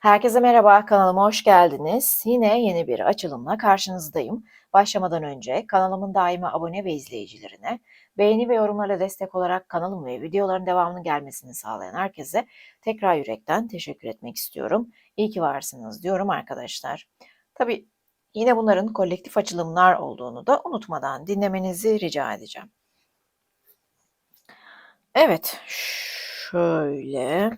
Herkese merhaba, kanalıma hoş geldiniz. Yine yeni bir açılımla karşınızdayım. Başlamadan önce kanalımın daima abone ve izleyicilerine, beğeni ve yorumlarla destek olarak kanalım ve videoların devamının gelmesini sağlayan herkese tekrar yürekten teşekkür etmek istiyorum. İyi ki varsınız diyorum arkadaşlar. Tabii yine bunların kolektif açılımlar olduğunu da unutmadan dinlemenizi rica edeceğim. Evet, şöyle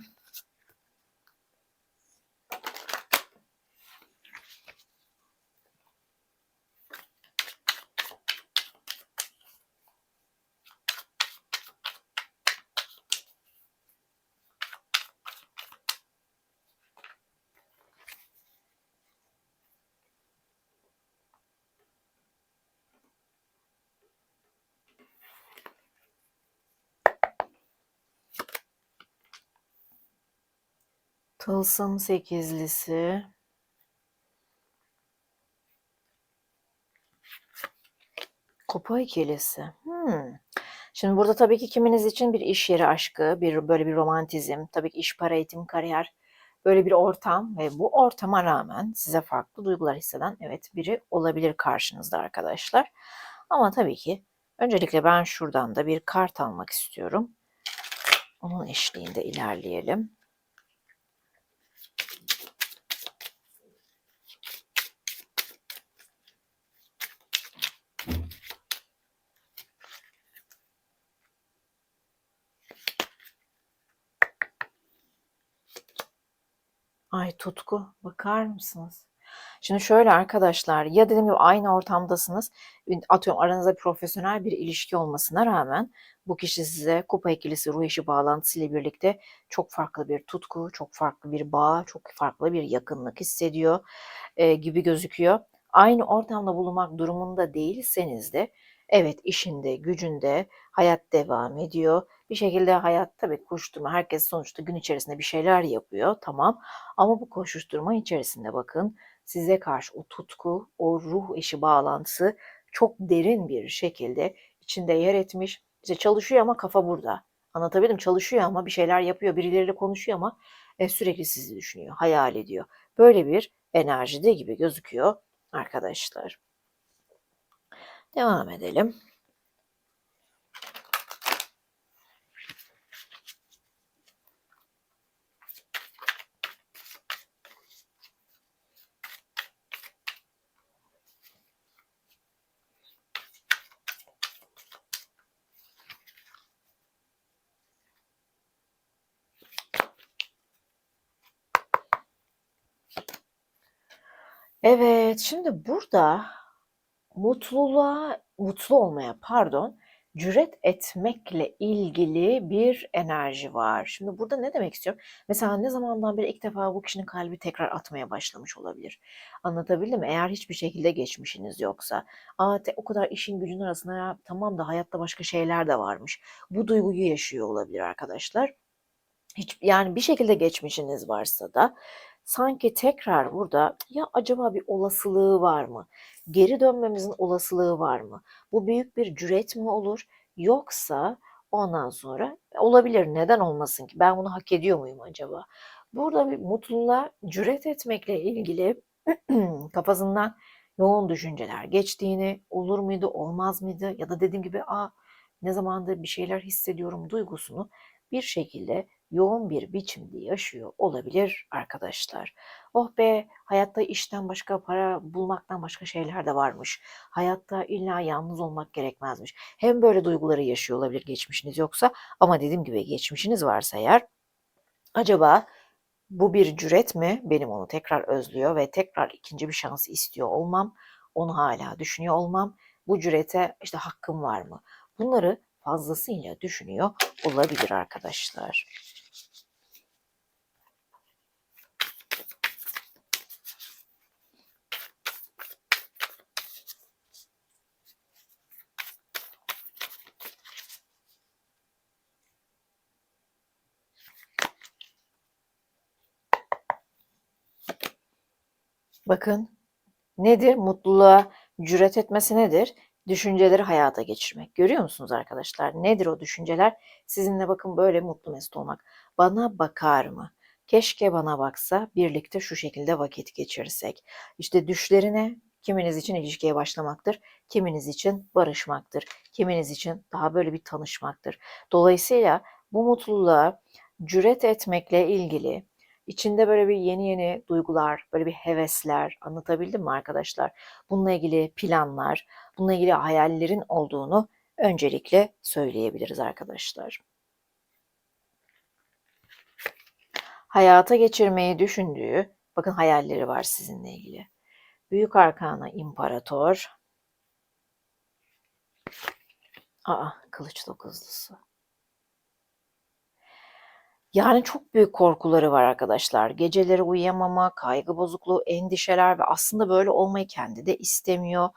Tılsım sekizlisi. Kupa ikilisi. Hmm. Şimdi burada tabii ki kiminiz için bir iş yeri aşkı, bir böyle bir romantizm, tabii ki iş, para, eğitim, kariyer, böyle bir ortam ve bu ortama rağmen size farklı duygular hisseden evet biri olabilir karşınızda arkadaşlar. Ama tabii ki öncelikle ben şuradan da bir kart almak istiyorum. Onun eşliğinde ilerleyelim. Ay Tutku bakar mısınız? Şimdi şöyle arkadaşlar ya dediğim gibi aynı ortamdasınız. Atıyorum aranızda profesyonel bir ilişki olmasına rağmen bu kişi size kupa ikilisi ruh eşi bağlantısıyla birlikte çok farklı bir tutku, çok farklı bir bağ, çok farklı bir yakınlık hissediyor e, gibi gözüküyor. Aynı ortamda bulunmak durumunda değilseniz de evet işinde, gücünde hayat devam ediyor. Bir şekilde hayat tabii koşturma. Herkes sonuçta gün içerisinde bir şeyler yapıyor. Tamam. Ama bu koşuşturma içerisinde bakın size karşı o tutku, o ruh eşi bağlantısı çok derin bir şekilde içinde yer etmiş. İşte çalışıyor ama kafa burada. Anlatabildim çalışıyor ama bir şeyler yapıyor, birileriyle konuşuyor ama e, sürekli sizi düşünüyor, hayal ediyor. Böyle bir enerjide gibi gözüküyor arkadaşlar. Devam edelim. Evet, şimdi burada mutluluğa, mutlu olmaya pardon, cüret etmekle ilgili bir enerji var. Şimdi burada ne demek istiyorum? Mesela ne zamandan beri ilk defa bu kişinin kalbi tekrar atmaya başlamış olabilir. Anlatabildim mi? Eğer hiçbir şekilde geçmişiniz yoksa. Aa, te, o kadar işin gücün arasında ya, tamam da hayatta başka şeyler de varmış. Bu duyguyu yaşıyor olabilir arkadaşlar. Hiç, yani bir şekilde geçmişiniz varsa da sanki tekrar burada ya acaba bir olasılığı var mı? Geri dönmemizin olasılığı var mı? Bu büyük bir cüret mi olur? Yoksa ondan sonra olabilir neden olmasın ki? Ben bunu hak ediyor muyum acaba? Burada bir mutluluğa cüret etmekle ilgili kafasından yoğun düşünceler geçtiğini, olur muydu, olmaz mıydı ya da dediğim gibi a ne zamandır bir şeyler hissediyorum duygusunu bir şekilde yoğun bir biçimde yaşıyor olabilir arkadaşlar. Oh be hayatta işten başka para bulmaktan başka şeyler de varmış. Hayatta illa yalnız olmak gerekmezmiş. Hem böyle duyguları yaşıyor olabilir geçmişiniz yoksa ama dediğim gibi geçmişiniz varsa eğer acaba bu bir cüret mi? Benim onu tekrar özlüyor ve tekrar ikinci bir şans istiyor olmam, onu hala düşünüyor olmam, bu cürete işte hakkım var mı? Bunları fazlasıyla düşünüyor olabilir arkadaşlar. Bakın nedir? Mutluluğa cüret etmesi nedir? Düşünceleri hayata geçirmek. Görüyor musunuz arkadaşlar? Nedir o düşünceler? Sizinle bakın böyle mutlu mesut olmak. Bana bakar mı? Keşke bana baksa, birlikte şu şekilde vakit geçirsek. İşte düşlerine kiminiz için ilişkiye başlamaktır, kiminiz için barışmaktır, kiminiz için daha böyle bir tanışmaktır. Dolayısıyla bu mutluluğa cüret etmekle ilgili içinde böyle bir yeni yeni duygular, böyle bir hevesler anlatabildim mi arkadaşlar? Bununla ilgili planlar, bununla ilgili hayallerin olduğunu öncelikle söyleyebiliriz arkadaşlar. Hayata geçirmeyi düşündüğü, bakın hayalleri var sizinle ilgili. Büyük Arkana İmparator. Aa, kılıç dokuzlusu. Yani çok büyük korkuları var arkadaşlar. Geceleri uyuyamama, kaygı bozukluğu, endişeler ve aslında böyle olmayı kendi de istemiyor.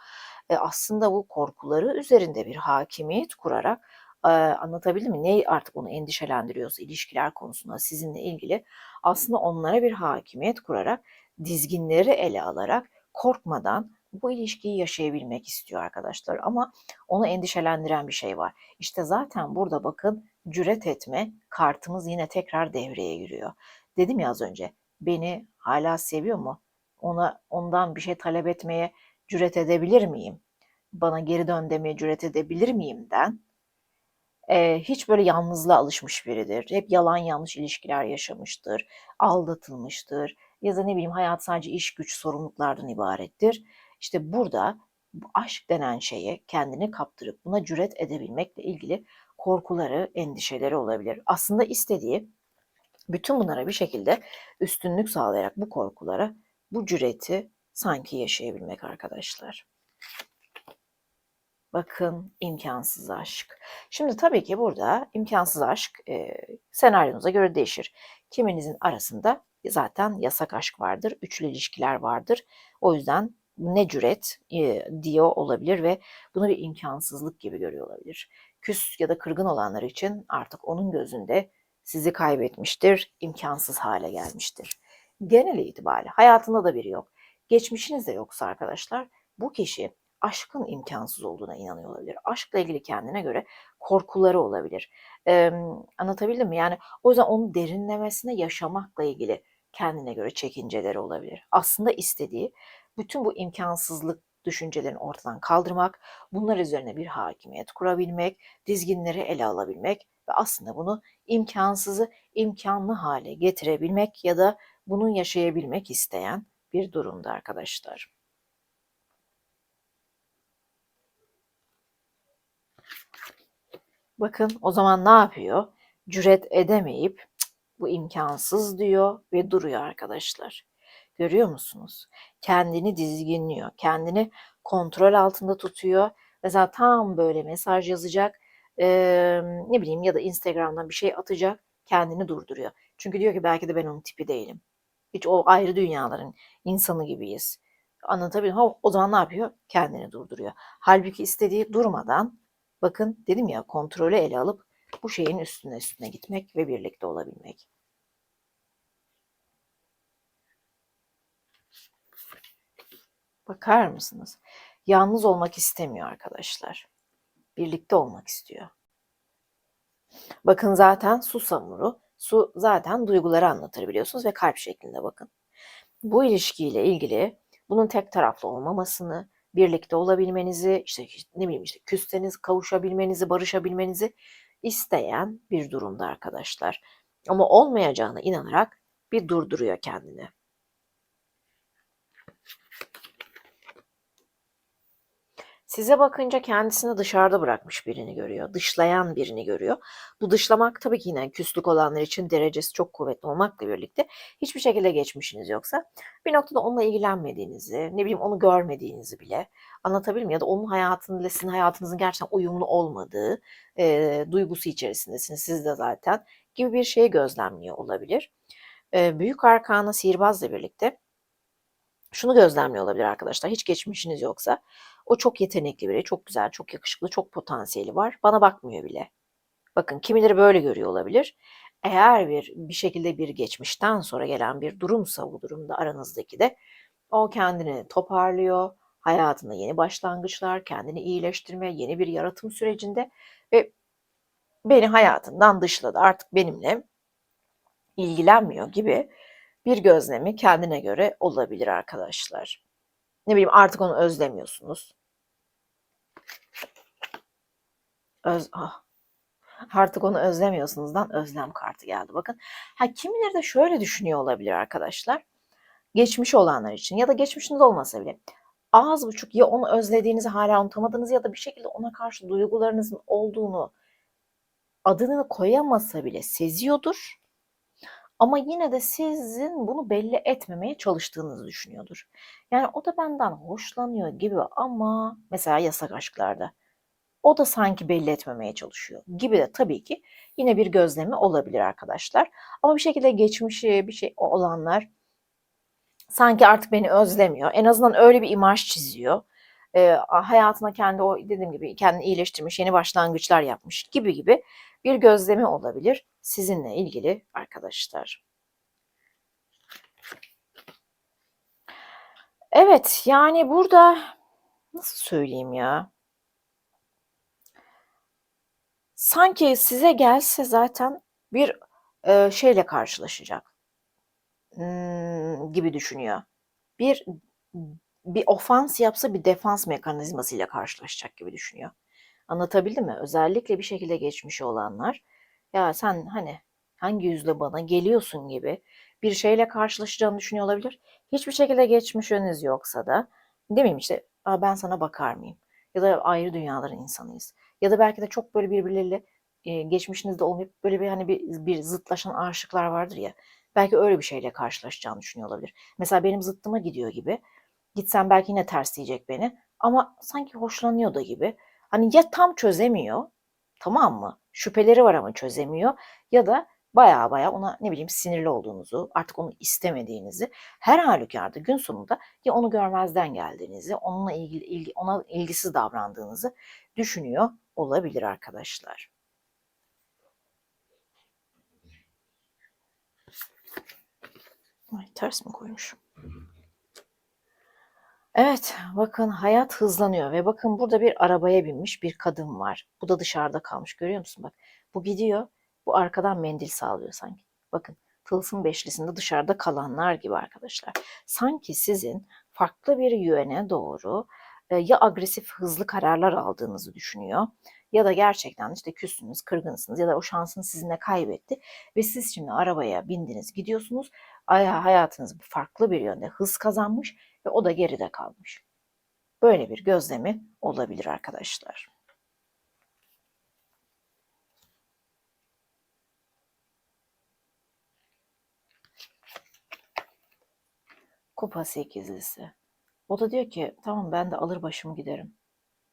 E, aslında bu korkuları üzerinde bir hakimiyet kurarak e, anlatabildim mi? Ne artık onu endişelendiriyorsa ilişkiler konusunda sizinle ilgili aslında onlara bir hakimiyet kurarak dizginleri ele alarak korkmadan bu ilişkiyi yaşayabilmek istiyor arkadaşlar. Ama onu endişelendiren bir şey var. İşte zaten burada bakın cüret etme kartımız yine tekrar devreye giriyor. Dedim ya az önce beni hala seviyor mu? Ona ondan bir şey talep etmeye cüret edebilir miyim? Bana geri dön demeye cüret edebilir miyimden e, hiç böyle yalnızlığa alışmış biridir. Hep yalan yanlış ilişkiler yaşamıştır, aldatılmıştır ya da ne bileyim hayat sadece iş güç sorumluluklardan ibarettir. İşte burada bu aşk denen şeye kendini kaptırıp buna cüret edebilmekle ilgili korkuları, endişeleri olabilir. Aslında istediği bütün bunlara bir şekilde üstünlük sağlayarak bu korkulara, bu cüreti sanki yaşayabilmek arkadaşlar. Bakın imkansız aşk. Şimdi tabii ki burada imkansız aşk e, senaryonuza göre değişir. Kiminizin arasında zaten yasak aşk vardır, üçlü ilişkiler vardır. O yüzden ne cüret e, diyor olabilir ve bunu bir imkansızlık gibi görüyor olabilir. Küs ya da kırgın olanlar için artık onun gözünde sizi kaybetmiştir, imkansız hale gelmiştir. Genel itibariyle hayatında da biri yok. Geçmişiniz de yoksa arkadaşlar bu kişi aşkın imkansız olduğuna inanıyor olabilir. Aşkla ilgili kendine göre korkuları olabilir. Ee, anlatabildim mi? Yani o yüzden onu derinlemesine yaşamakla ilgili kendine göre çekinceleri olabilir. Aslında istediği bütün bu imkansızlık düşüncelerini ortadan kaldırmak, bunlar üzerine bir hakimiyet kurabilmek, dizginleri ele alabilmek ve aslında bunu imkansızı imkanlı hale getirebilmek ya da bunu yaşayabilmek isteyen bir durumda arkadaşlar. Bakın o zaman ne yapıyor? Cüret edemeyip bu imkansız diyor ve duruyor arkadaşlar. Görüyor musunuz? Kendini dizginliyor, kendini kontrol altında tutuyor. Mesela tam böyle mesaj yazacak, ee, ne bileyim ya da Instagram'dan bir şey atacak, kendini durduruyor. Çünkü diyor ki belki de ben onun tipi değilim. Hiç o ayrı dünyaların insanı gibiyiz. Anlatabiliyor muyum? O zaman ne yapıyor? Kendini durduruyor. Halbuki istediği durmadan Bakın dedim ya kontrolü ele alıp bu şeyin üstüne üstüne gitmek ve birlikte olabilmek. Bakar mısınız? Yalnız olmak istemiyor arkadaşlar. Birlikte olmak istiyor. Bakın zaten su samuru. Su zaten duyguları anlatır biliyorsunuz ve kalp şeklinde bakın. Bu ilişkiyle ilgili bunun tek taraflı olmamasını, birlikte olabilmenizi, işte ne bileyim işte küsseniz kavuşabilmenizi, barışabilmenizi isteyen bir durumda arkadaşlar. Ama olmayacağına inanarak bir durduruyor kendini. Size bakınca kendisini dışarıda bırakmış birini görüyor. Dışlayan birini görüyor. Bu dışlamak tabii ki yine küslük olanlar için derecesi çok kuvvetli olmakla birlikte hiçbir şekilde geçmişiniz yoksa bir noktada onunla ilgilenmediğinizi, ne bileyim onu görmediğinizi bile anlatabilir miyim? Ya da onun hayatınızla sizin hayatınızın gerçekten uyumlu olmadığı e, duygusu içerisindesiniz siz de zaten gibi bir şeyi gözlemliyor olabilir. E, büyük arkana sihirbazla birlikte şunu gözlemliyor olabilir arkadaşlar. Hiç geçmişiniz yoksa o çok yetenekli biri, çok güzel, çok yakışıklı, çok potansiyeli var. Bana bakmıyor bile. Bakın kimileri böyle görüyor olabilir. Eğer bir bir şekilde bir geçmişten sonra gelen bir durumsa bu durumda aranızdaki de o kendini toparlıyor. Hayatında yeni başlangıçlar, kendini iyileştirme, yeni bir yaratım sürecinde ve beni hayatından dışladı. Artık benimle ilgilenmiyor gibi bir gözlemi kendine göre olabilir arkadaşlar. Ne bileyim artık onu özlemiyorsunuz. Öz, ah, artık onu özlemiyorsunuzdan özlem kartı geldi. Bakın. Ha kimileri de şöyle düşünüyor olabilir arkadaşlar. Geçmiş olanlar için ya da geçmişiniz olmasa bile az buçuk ya onu özlediğinizi hala unutamadığınızı ya da bir şekilde ona karşı duygularınızın olduğunu adını koyamasa bile seziyordur. Ama yine de sizin bunu belli etmemeye çalıştığınızı düşünüyordur. Yani o da benden hoşlanıyor gibi ama mesela yasak aşklarda o da sanki belli etmemeye çalışıyor gibi de tabii ki yine bir gözlemi olabilir arkadaşlar. Ama bir şekilde geçmişi bir şey olanlar sanki artık beni özlemiyor. En azından öyle bir imaj çiziyor. E, hayatına kendi o dediğim gibi kendini iyileştirmiş, yeni başlangıçlar yapmış gibi gibi bir gözlemi olabilir sizinle ilgili arkadaşlar. Evet, yani burada nasıl söyleyeyim ya? Sanki size gelse zaten bir e, şeyle karşılaşacak hmm, gibi düşünüyor. Bir bir ofans yapsa bir defans mekanizmasıyla karşılaşacak gibi düşünüyor. Anlatabildim mi? Özellikle bir şekilde geçmiş olanlar ya sen hani hangi yüzle bana geliyorsun gibi bir şeyle karşılaşacağını düşünüyor olabilir. Hiçbir şekilde geçmişiniz yoksa da demeyeyim işte ben sana bakar mıyım? Ya da ayrı dünyaların insanıyız. Ya da belki de çok böyle birbirleriyle e, geçmişinizde olmayıp böyle bir hani bir, bir zıtlaşan aşıklar vardır ya. Belki öyle bir şeyle karşılaşacağını düşünüyor olabilir. Mesela benim zıttıma gidiyor gibi. Gitsem belki yine ters diyecek beni. Ama sanki hoşlanıyor da gibi. Hani ya tam çözemiyor, tamam mı? Şüpheleri var ama çözemiyor. Ya da baya baya ona ne bileyim sinirli olduğunuzu, artık onu istemediğinizi, her halükarda gün sonunda ya onu görmezden geldiğinizi, onunla ilgili ilgi, ona ilgisiz davrandığınızı düşünüyor olabilir arkadaşlar. Ay, ters mi koymuşum? Evet, bakın hayat hızlanıyor ve bakın burada bir arabaya binmiş bir kadın var. Bu da dışarıda kalmış görüyor musun bak. Bu gidiyor, bu arkadan mendil sağlıyor sanki. Bakın tılsım beşlisinde dışarıda kalanlar gibi arkadaşlar. Sanki sizin farklı bir yöne doğru e, ya agresif hızlı kararlar aldığınızı düşünüyor ya da gerçekten işte küssünüz, kırgınsınız ya da o şansını sizinle kaybetti ve siz şimdi arabaya bindiniz, gidiyorsunuz. Hayatınız farklı bir yönde hız kazanmış ve o da geride kalmış. Böyle bir gözlemi olabilir arkadaşlar. Kupa sekizlisi. O da diyor ki tamam ben de alır başımı giderim.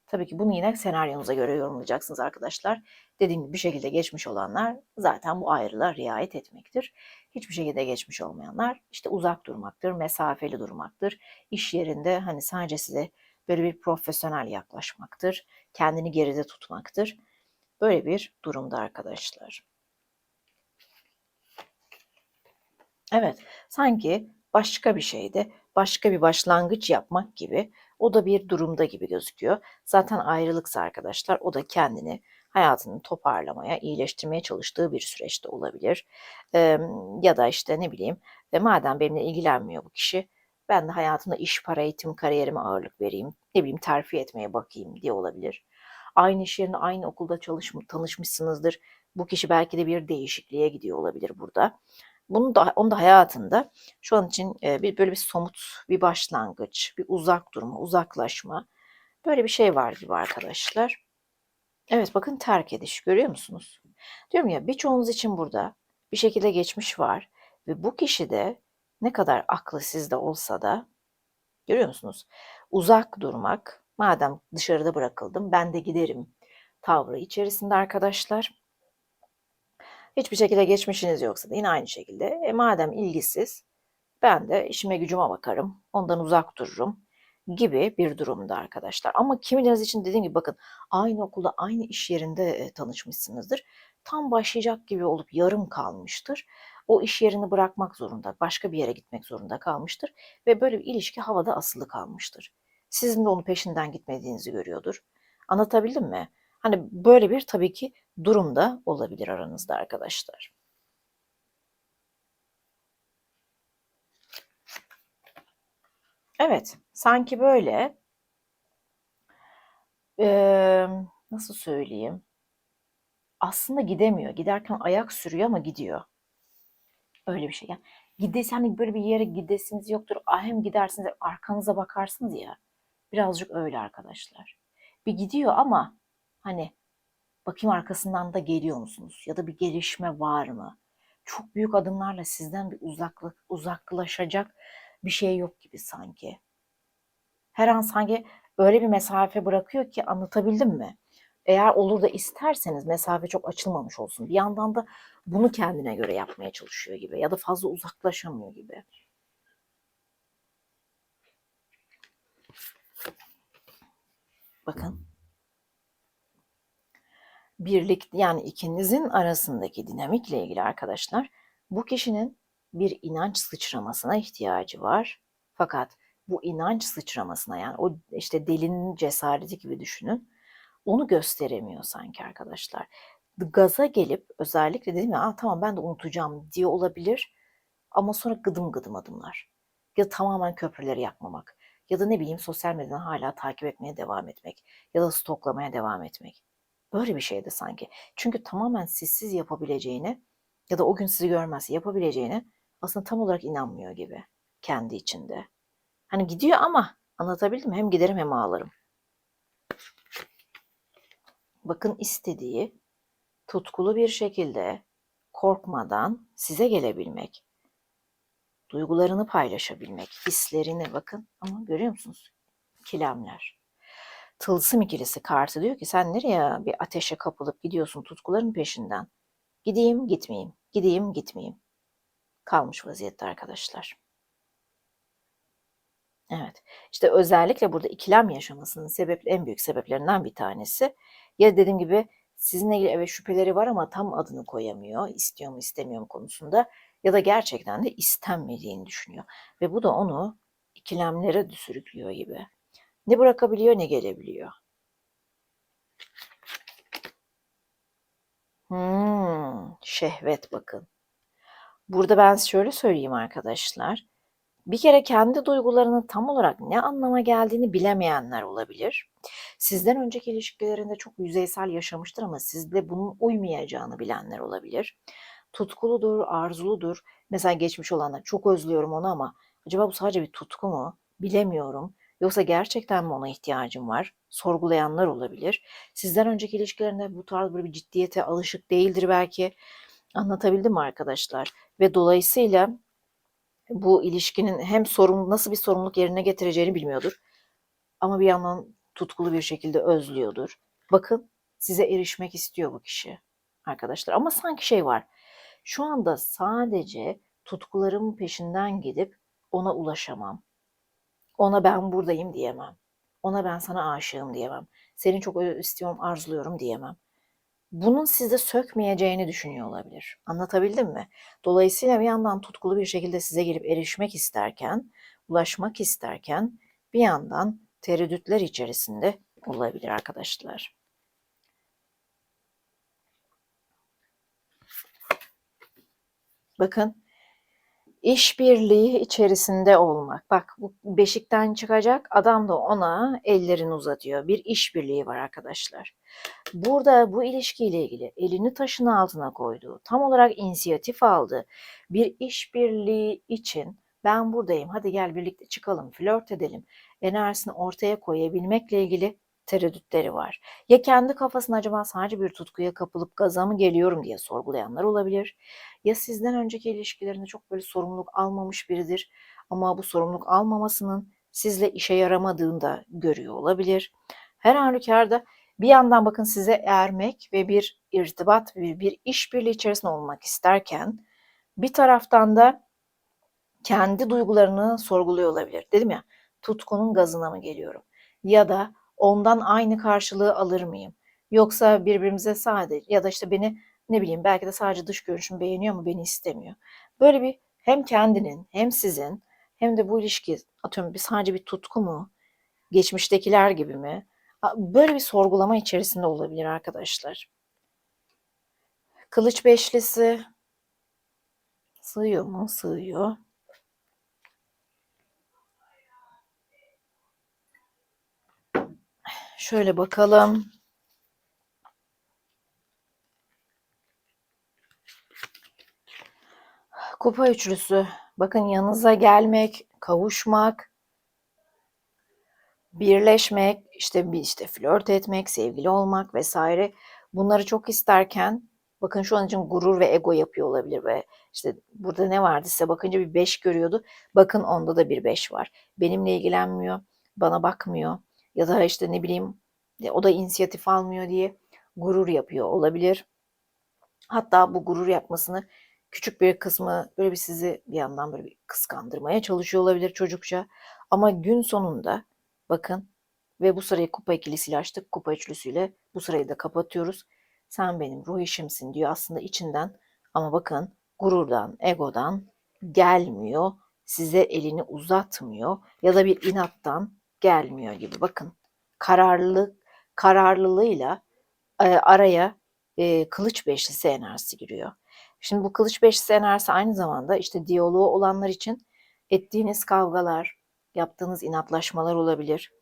Tabii ki bunu yine senaryonuza göre yorumlayacaksınız arkadaşlar. Dediğim gibi bir şekilde geçmiş olanlar zaten bu ayrılığa riayet etmektir. Hiçbir şekilde geçmiş olmayanlar işte uzak durmaktır, mesafeli durmaktır. İş yerinde hani sadece size böyle bir profesyonel yaklaşmaktır. Kendini geride tutmaktır. Böyle bir durumda arkadaşlar. Evet, sanki başka bir şeyde, başka bir başlangıç yapmak gibi o da bir durumda gibi gözüküyor. Zaten ayrılıksa arkadaşlar o da kendini hayatını toparlamaya, iyileştirmeye çalıştığı bir süreçte olabilir. Ee, ya da işte ne bileyim e, madem benimle ilgilenmiyor bu kişi ben de hayatımda iş, para, eğitim, kariyerime ağırlık vereyim. Ne bileyim terfi etmeye bakayım diye olabilir. Aynı iş yerinde, aynı okulda çalışmış, tanışmışsınızdır. Bu kişi belki de bir değişikliğe gidiyor olabilir burada. Bunu da onu da hayatında şu an için e, bir böyle bir somut bir başlangıç, bir uzak durma, uzaklaşma böyle bir şey var gibi arkadaşlar. Evet bakın terk ediş görüyor musunuz? Diyorum ya birçoğunuz için burada bir şekilde geçmiş var ve bu kişi de ne kadar aklı sizde olsa da görüyor musunuz? Uzak durmak, madem dışarıda bırakıldım ben de giderim tavrı içerisinde arkadaşlar. Hiçbir şekilde geçmişiniz yoksa da yine aynı şekilde e, madem ilgisiz ben de işime gücüme bakarım, ondan uzak dururum gibi bir durumda arkadaşlar. Ama kimileriniz için dediğim gibi bakın aynı okulda aynı iş yerinde e, tanışmışsınızdır. Tam başlayacak gibi olup yarım kalmıştır. O iş yerini bırakmak zorunda, başka bir yere gitmek zorunda kalmıştır ve böyle bir ilişki havada asılı kalmıştır. Sizin de onun peşinden gitmediğinizi görüyordur. Anlatabildim mi? Hani böyle bir tabii ki durumda olabilir aranızda arkadaşlar. Evet, sanki böyle eee, nasıl söyleyeyim? Aslında gidemiyor. Giderken ayak sürüyor ama gidiyor. Öyle bir şey. Yani gides hani böyle bir yere gidesiniz yoktur. Ah hem gidersiniz arkanıza bakarsınız ya. Birazcık öyle arkadaşlar. Bir gidiyor ama hani bakayım arkasından da geliyor musunuz? Ya da bir gelişme var mı? Çok büyük adımlarla sizden bir uzaklık, uzaklaşacak bir şey yok gibi sanki. Her an sanki öyle bir mesafe bırakıyor ki anlatabildim mi? Eğer olur da isterseniz mesafe çok açılmamış olsun. Bir yandan da bunu kendine göre yapmaya çalışıyor gibi ya da fazla uzaklaşamıyor gibi. Bakın. Birlik yani ikinizin arasındaki dinamikle ilgili arkadaşlar bu kişinin bir inanç sıçramasına ihtiyacı var. Fakat bu inanç sıçramasına yani o işte delinin cesareti gibi düşünün. Onu gösteremiyor sanki arkadaşlar. Gaza gelip özellikle dedim ya tamam ben de unutacağım diye olabilir. Ama sonra gıdım gıdım adımlar. Ya tamamen köprüleri yakmamak. Ya da ne bileyim sosyal medyadan hala takip etmeye devam etmek. Ya da stoklamaya devam etmek. Böyle bir şeydi sanki. Çünkü tamamen sizsiz yapabileceğine ya da o gün sizi görmezse yapabileceğine aslında tam olarak inanmıyor gibi kendi içinde. Hani gidiyor ama anlatabildim mi? Hem giderim hem ağlarım. Bakın istediği tutkulu bir şekilde korkmadan size gelebilmek. Duygularını paylaşabilmek, hislerini bakın ama görüyor musunuz? Kilemler. Tılsım ikilisi kartı diyor ki sen nereye bir ateşe kapılıp gidiyorsun tutkuların peşinden? Gideyim gitmeyeyim, gideyim gitmeyeyim. Kalmış vaziyette arkadaşlar. Evet. İşte özellikle burada ikilem yaşamasının sebep, en büyük sebeplerinden bir tanesi. Ya dediğim gibi sizinle ilgili evet şüpheleri var ama tam adını koyamıyor. istiyor mu istemiyor mu konusunda. Ya da gerçekten de istenmediğini düşünüyor. Ve bu da onu ikilemlere sürüklüyor gibi. Ne bırakabiliyor ne gelebiliyor. Hmm, şehvet bakın. Burada ben şöyle söyleyeyim arkadaşlar. Bir kere kendi duygularının tam olarak ne anlama geldiğini bilemeyenler olabilir. Sizden önceki ilişkilerinde çok yüzeysel yaşamıştır ama sizde bunun uymayacağını bilenler olabilir. Tutkuludur, arzuludur. Mesela geçmiş olanlar çok özlüyorum onu ama acaba bu sadece bir tutku mu? Bilemiyorum. Yoksa gerçekten mi ona ihtiyacım var? Sorgulayanlar olabilir. Sizden önceki ilişkilerinde bu tarz böyle bir ciddiyete alışık değildir belki. Anlatabildim mi arkadaşlar? Ve dolayısıyla bu ilişkinin hem sorumlu nasıl bir sorumluluk yerine getireceğini bilmiyordur. Ama bir yandan tutkulu bir şekilde özlüyordur. Bakın size erişmek istiyor bu kişi arkadaşlar. Ama sanki şey var. Şu anda sadece tutkularımın peşinden gidip ona ulaşamam. Ona ben buradayım diyemem. Ona ben sana aşığım diyemem. Seni çok istiyorum, arzuluyorum diyemem. Bunun sizde sökmeyeceğini düşünüyor olabilir. Anlatabildim mi? Dolayısıyla bir yandan tutkulu bir şekilde size gelip erişmek isterken, ulaşmak isterken bir yandan tereddütler içerisinde olabilir arkadaşlar. Bakın işbirliği içerisinde olmak. Bak bu beşikten çıkacak adam da ona ellerini uzatıyor. Bir işbirliği var arkadaşlar. Burada bu ilişkiyle ilgili elini taşın altına koyduğu, tam olarak inisiyatif aldı. Bir işbirliği için ben buradayım hadi gel birlikte çıkalım flört edelim enerjisini ortaya koyabilmekle ilgili tereddütleri var. Ya kendi kafasında acaba sadece bir tutkuya kapılıp gaza mı geliyorum diye sorgulayanlar olabilir. Ya sizden önceki ilişkilerinde çok böyle sorumluluk almamış biridir ama bu sorumluluk almamasının sizle işe yaramadığını da görüyor olabilir. Her halükarda bir yandan bakın size ermek ve bir irtibat ve bir işbirliği içerisinde olmak isterken bir taraftan da kendi duygularını sorguluyor olabilir. Dedim ya tutkunun gazına mı geliyorum? Ya da ondan aynı karşılığı alır mıyım? Yoksa birbirimize sadece ya da işte beni ne bileyim belki de sadece dış görünüşümü beğeniyor ama beni istemiyor. Böyle bir hem kendinin hem sizin hem de bu ilişki atıyorum bir sadece bir tutku mu? Geçmiştekiler gibi mi? Böyle bir sorgulama içerisinde olabilir arkadaşlar. Kılıç beşlisi sığıyor mu? Sığıyor. Şöyle bakalım. Kupa üçlüsü. Bakın yanınıza gelmek, kavuşmak, birleşmek, işte bir işte flört etmek, sevgili olmak vesaire. Bunları çok isterken bakın şu an için gurur ve ego yapıyor olabilir ve işte burada ne vardı size bakınca bir 5 görüyordu. Bakın onda da bir 5 var. Benimle ilgilenmiyor, bana bakmıyor ya da işte ne bileyim o da inisiyatif almıyor diye gurur yapıyor olabilir. Hatta bu gurur yapmasını küçük bir kısmı böyle bir sizi bir yandan böyle bir kıskandırmaya çalışıyor olabilir çocukça. Ama gün sonunda bakın ve bu sırayı kupa ikilisiyle açtık. Kupa üçlüsüyle bu sırayı da kapatıyoruz. Sen benim ruh işimsin diyor aslında içinden. Ama bakın gururdan, egodan gelmiyor. Size elini uzatmıyor ya da bir inattan gelmiyor gibi. Bakın kararlılık, kararlılığıyla e, araya e, kılıç beşlisi enerjisi giriyor. Şimdi bu kılıç beşlisi enerjisi aynı zamanda işte diyaloğu olanlar için ettiğiniz kavgalar, yaptığınız inatlaşmalar olabilir.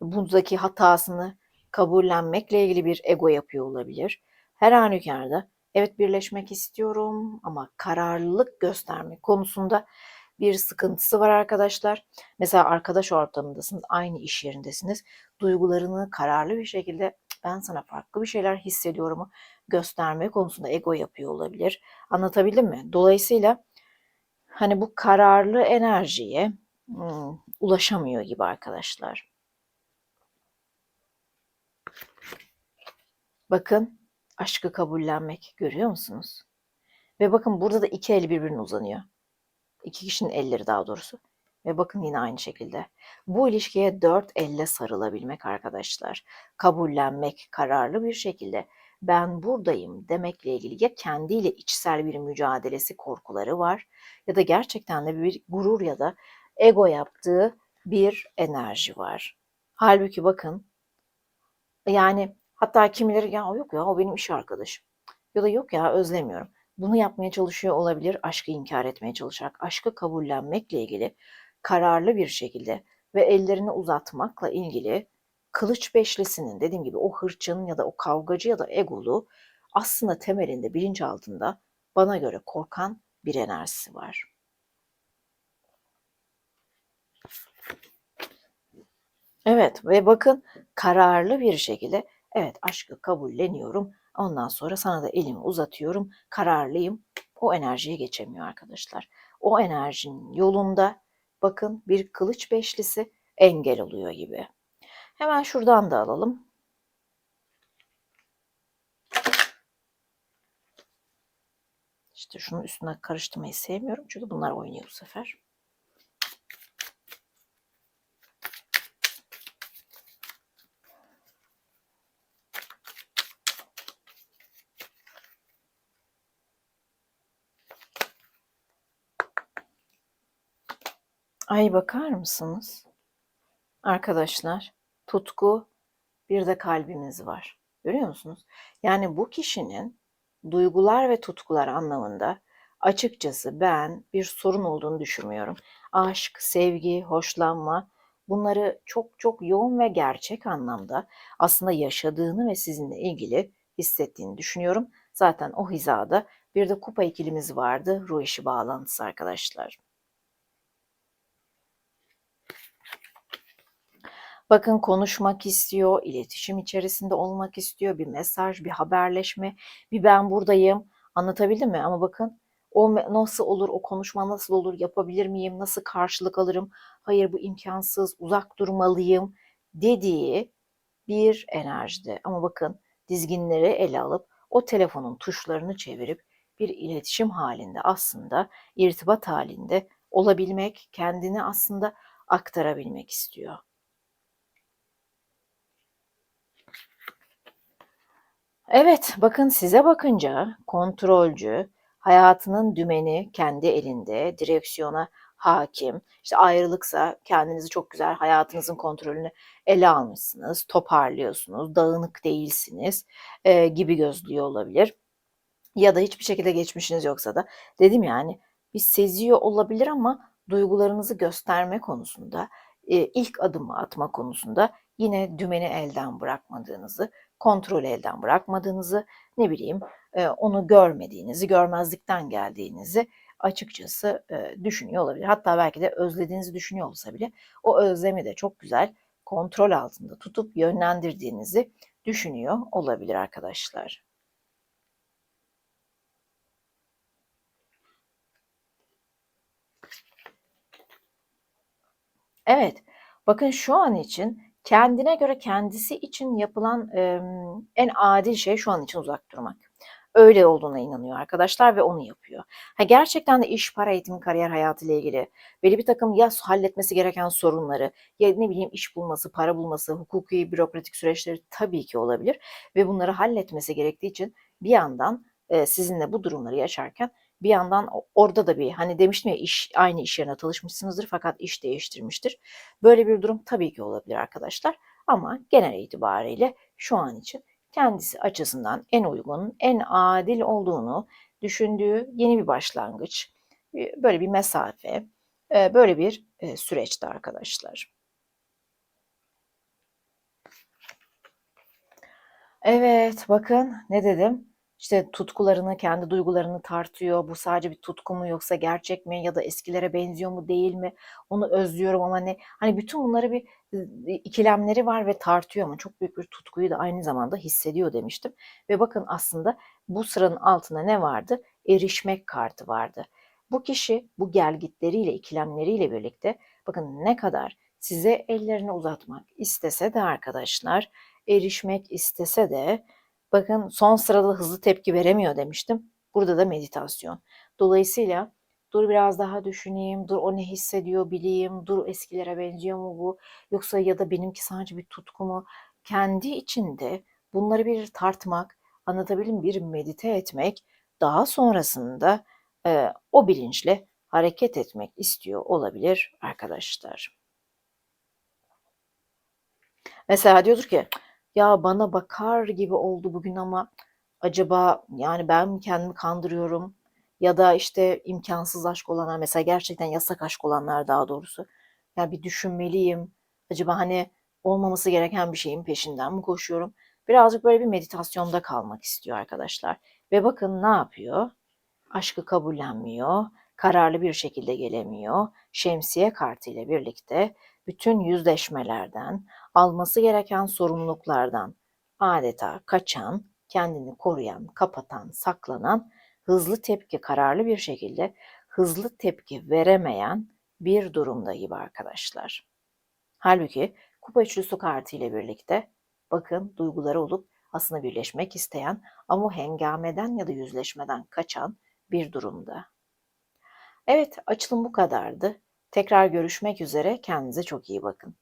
Buradaki hatasını kabullenmekle ilgili bir ego yapıyor olabilir. Her halükarda evet birleşmek istiyorum ama kararlılık göstermek konusunda bir sıkıntısı var arkadaşlar. Mesela arkadaş ortamındasınız, aynı iş yerindesiniz. Duygularını kararlı bir şekilde ben sana farklı bir şeyler hissediyorumu gösterme konusunda ego yapıyor olabilir. Anlatabildim mi? Dolayısıyla hani bu kararlı enerjiye hmm, ulaşamıyor gibi arkadaşlar. Bakın aşkı kabullenmek görüyor musunuz? Ve bakın burada da iki el birbirine uzanıyor. İki kişinin elleri daha doğrusu. Ve bakın yine aynı şekilde. Bu ilişkiye dört elle sarılabilmek arkadaşlar. Kabullenmek kararlı bir şekilde ben buradayım demekle ilgili ya kendiyle içsel bir mücadelesi, korkuları var ya da gerçekten de bir gurur ya da ego yaptığı bir enerji var. Halbuki bakın yani hatta kimileri ya yok ya o benim iş arkadaşım ya da yok ya özlemiyorum. Bunu yapmaya çalışıyor olabilir, aşkı inkar etmeye çalışarak, aşkı kabullenmekle ilgili kararlı bir şekilde ve ellerini uzatmakla ilgili kılıç beşlisinin dediğim gibi o hırçın ya da o kavgacı ya da egolu aslında temelinde bilinçaltında bana göre korkan bir enerjisi var. Evet ve bakın kararlı bir şekilde evet aşkı kabulleniyorum. Ondan sonra sana da elimi uzatıyorum. Kararlıyım. O enerjiye geçemiyor arkadaşlar. O enerjinin yolunda bakın bir kılıç beşlisi engel oluyor gibi. Hemen şuradan da alalım. İşte şunun üstüne karıştırmayı sevmiyorum. Çünkü bunlar oynuyor bu sefer. Ay bakar mısınız? Arkadaşlar tutku bir de kalbimiz var. Görüyor musunuz? Yani bu kişinin duygular ve tutkular anlamında açıkçası ben bir sorun olduğunu düşünmüyorum. Aşk, sevgi, hoşlanma bunları çok çok yoğun ve gerçek anlamda aslında yaşadığını ve sizinle ilgili hissettiğini düşünüyorum. Zaten o hizada bir de kupa ikilimiz vardı. Ruh işi bağlantısı arkadaşlar. Bakın konuşmak istiyor, iletişim içerisinde olmak istiyor, bir mesaj, bir haberleşme, bir ben buradayım. Anlatabildim mi? Ama bakın o nasıl olur, o konuşma nasıl olur, yapabilir miyim, nasıl karşılık alırım, hayır bu imkansız, uzak durmalıyım dediği bir enerjide. Ama bakın dizginleri ele alıp o telefonun tuşlarını çevirip bir iletişim halinde aslında irtibat halinde olabilmek, kendini aslında aktarabilmek istiyor. Evet, bakın size bakınca kontrolcü, hayatının dümeni kendi elinde, direksiyona hakim. İşte ayrılıksa kendinizi çok güzel hayatınızın kontrolünü ele almışsınız, toparlıyorsunuz, dağınık değilsiniz e, gibi gözlüyor olabilir. Ya da hiçbir şekilde geçmişiniz yoksa da dedim yani bir seziyor olabilir ama duygularınızı gösterme konusunda, e, ilk adımı atma konusunda yine dümeni elden bırakmadığınızı, kontrolü elden bırakmadığınızı, ne bileyim e, onu görmediğinizi, görmezlikten geldiğinizi açıkçası e, düşünüyor olabilir. Hatta belki de özlediğinizi düşünüyor olsa bile o özlemi de çok güzel kontrol altında tutup yönlendirdiğinizi düşünüyor olabilir arkadaşlar. Evet, bakın şu an için kendine göre kendisi için yapılan e, en adil şey şu an için uzak durmak. Öyle olduğuna inanıyor arkadaşlar ve onu yapıyor. Ha, gerçekten de iş, para, eğitim, kariyer hayatı ile ilgili belli bir takım ya halletmesi gereken sorunları ya ne bileyim iş bulması, para bulması, hukuki, bürokratik süreçleri tabii ki olabilir ve bunları halletmesi gerektiği için bir yandan e, sizinle bu durumları yaşarken bir yandan orada da bir hani demiştim ya iş aynı iş yerine çalışmışsınızdır fakat iş değiştirmiştir. Böyle bir durum tabii ki olabilir arkadaşlar ama genel itibariyle şu an için kendisi açısından en uygun, en adil olduğunu düşündüğü yeni bir başlangıç, böyle bir mesafe, böyle bir süreçte arkadaşlar. Evet, bakın ne dedim? İşte tutkularını, kendi duygularını tartıyor. Bu sadece bir tutku mu yoksa gerçek mi ya da eskilere benziyor mu değil mi? Onu özlüyorum ama ne? Hani bütün bunları bir ikilemleri var ve tartıyor ama çok büyük bir tutkuyu da aynı zamanda hissediyor demiştim. Ve bakın aslında bu sıranın altında ne vardı? Erişmek kartı vardı. Bu kişi bu gelgitleriyle, ikilemleriyle birlikte bakın ne kadar size ellerini uzatmak istese de arkadaşlar, erişmek istese de Bakın son sırada hızlı tepki veremiyor demiştim. Burada da meditasyon. Dolayısıyla dur biraz daha düşüneyim, dur o ne hissediyor bileyim, dur eskilere benziyor mu bu yoksa ya da benimki sadece bir tutku mu? Kendi içinde bunları bir tartmak, anlatabildim bir medite etmek, daha sonrasında e, o bilinçle hareket etmek istiyor olabilir arkadaşlar. Mesela diyordur ki ya bana bakar gibi oldu bugün ama acaba yani ben mi kendimi kandırıyorum? Ya da işte imkansız aşk olanlar mesela gerçekten yasak aşk olanlar daha doğrusu. Ya bir düşünmeliyim. Acaba hani olmaması gereken bir şeyin peşinden mi koşuyorum? Birazcık böyle bir meditasyonda kalmak istiyor arkadaşlar. Ve bakın ne yapıyor? Aşkı kabullenmiyor, kararlı bir şekilde gelemiyor. Şemsiye kartı ile birlikte bütün yüzleşmelerden, alması gereken sorumluluklardan adeta kaçan, kendini koruyan, kapatan, saklanan, hızlı tepki kararlı bir şekilde hızlı tepki veremeyen bir durumda gibi arkadaşlar. Halbuki kupa üçlüsü kartı ile birlikte bakın duyguları olup aslında birleşmek isteyen ama hengameden ya da yüzleşmeden kaçan bir durumda. Evet açılım bu kadardı. Tekrar görüşmek üzere. Kendinize çok iyi bakın.